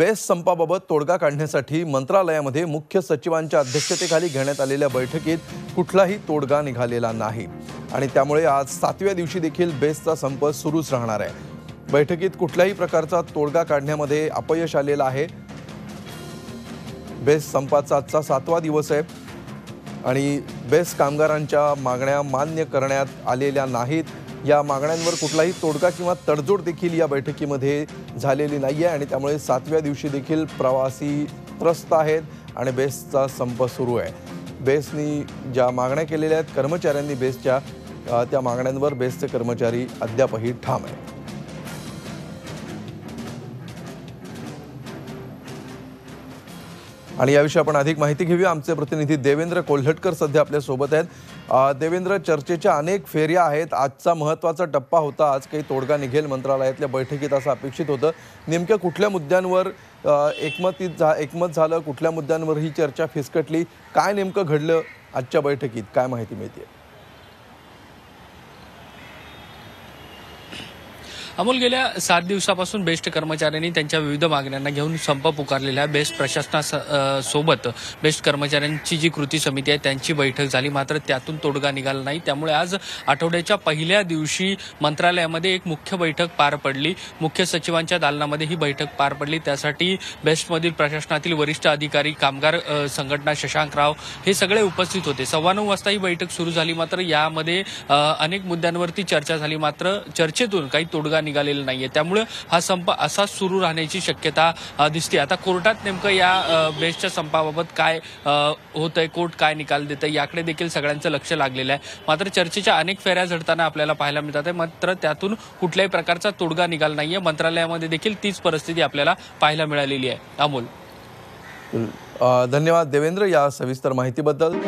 Best संपाबाबत तोडगा काढण्यासाठी मंत्रालयामध्ये मुख्य सचिवांच्या अध्यक्षतेखाली घेण्यात आलेल्या बैठकीत कुठलाही तोडगा निघालेला नाही. आणि त्यामुळे आज सातव्या दिवशी देखील बेस्टचा संप सुरूच राहणार आहे. बैठकीत कुठल्याही प्रकारचा तोडगा काढण्यामध्ये अपयश आलेलं आहे. बेस्ट संपाचा आजचा सातवा दिवस आहे. आणि बेस्ट कामगारांच्या मागण्या मान्य करण्यात आलेल्या नाहीत. या मागण्यांवर कुठलाही तोडगा किंवा तडजोड देखील या बैठकीमध्ये झालेली नाही आहे आणि त्यामुळे सातव्या दिवशी देखील प्रवासी त्रस्त आहेत आणि बेस्टचा संप सुरू आहे. बेस्टनी ज्या मागण्या केलेल्या आहेत कर्मचाऱ्यांनी बेस्टच्या त्या मागण्यांवर बेस्टचे कर्मचारी अद्यापही ठाम आहेत. आणि याविषयी आपण अधिक माहिती घेऊया. आमचे प्रतिनिधी देवेंद्र कोल्हटकर सध्या आपल्यासोबत आहेत. देवेंद्र चर्चेच्या अनेक फेऱ्या आहेत. आजचा महत्त्वाचा टप्पा होता. आज काही तोडगा निघेल मंत्रालयातल्या बैठकीत असं अपेक्षित होतं. नेमक्या कुठल्या मुद्द्यांवर एकमतीत झा एकमत झालं? कुठल्या मुद्द्यांवर ही चर्चा फिसकटली? काय नेमकं घडलं आजच्या बैठकीत? काय माहिती मिळते अमोल गेल्या सात दिवसापासून बेस्ट कर्मचाऱ्यांनी त्यांच्या विविध मागण्यांना घेऊन संप पुकारलेला आहे बेस्ट प्रशासना सोबत बेस्ट कर्मचाऱ्यांची जी कृती समिती आहे त्यांची बैठक झाली. मात्र त्यातून तोडगा निघाला नाही. त्यामुळे आज आठवड्याच्या पहिल्या दिवशी मंत्रालयामध्ये एक मुख्य बैठक पार पडली. मुख्य सचिवांच्या दालनामध्ये ही बैठक पार पडली. त्यासाठी बेस्टमधील प्रशासनातील वरिष्ठ अधिकारी कामगार संघटना शशांकराव हे सगळे उपस्थित होते. सव्वा नऊ वाजता ही बैठक सुरू झाली. मात्र यामध्ये अनेक मुद्द्यांवरती चर्चा झाली. मात्र चर्चेतून काही तोडगा निघालेलं नाहीये. त्यामुळे हा संप असाच सुरू राहण्याची शक्यता दिसते. आता कोर्टात नेमकं या बेस्टच्या संपाबाबत काय होतंय कोर्ट काय निकाल देत याकडे देखील सगळ्यांचं लक्ष लागलेलं आहे. मात्र चर्चेच्या अनेक फेऱ्या झडताना आपल्याला पाहायला मिळतात आहे. मात्र त्यातून कुठल्याही प्रकारचा तोडगा निघाला नाहीये. मंत्रालयामध्ये देखील तीच परिस्थिती आपल्याला पाहायला मिळालेली आहे. अमोल. धन्यवाद देवेंद्र या सविस्तर माहितीबद्दल.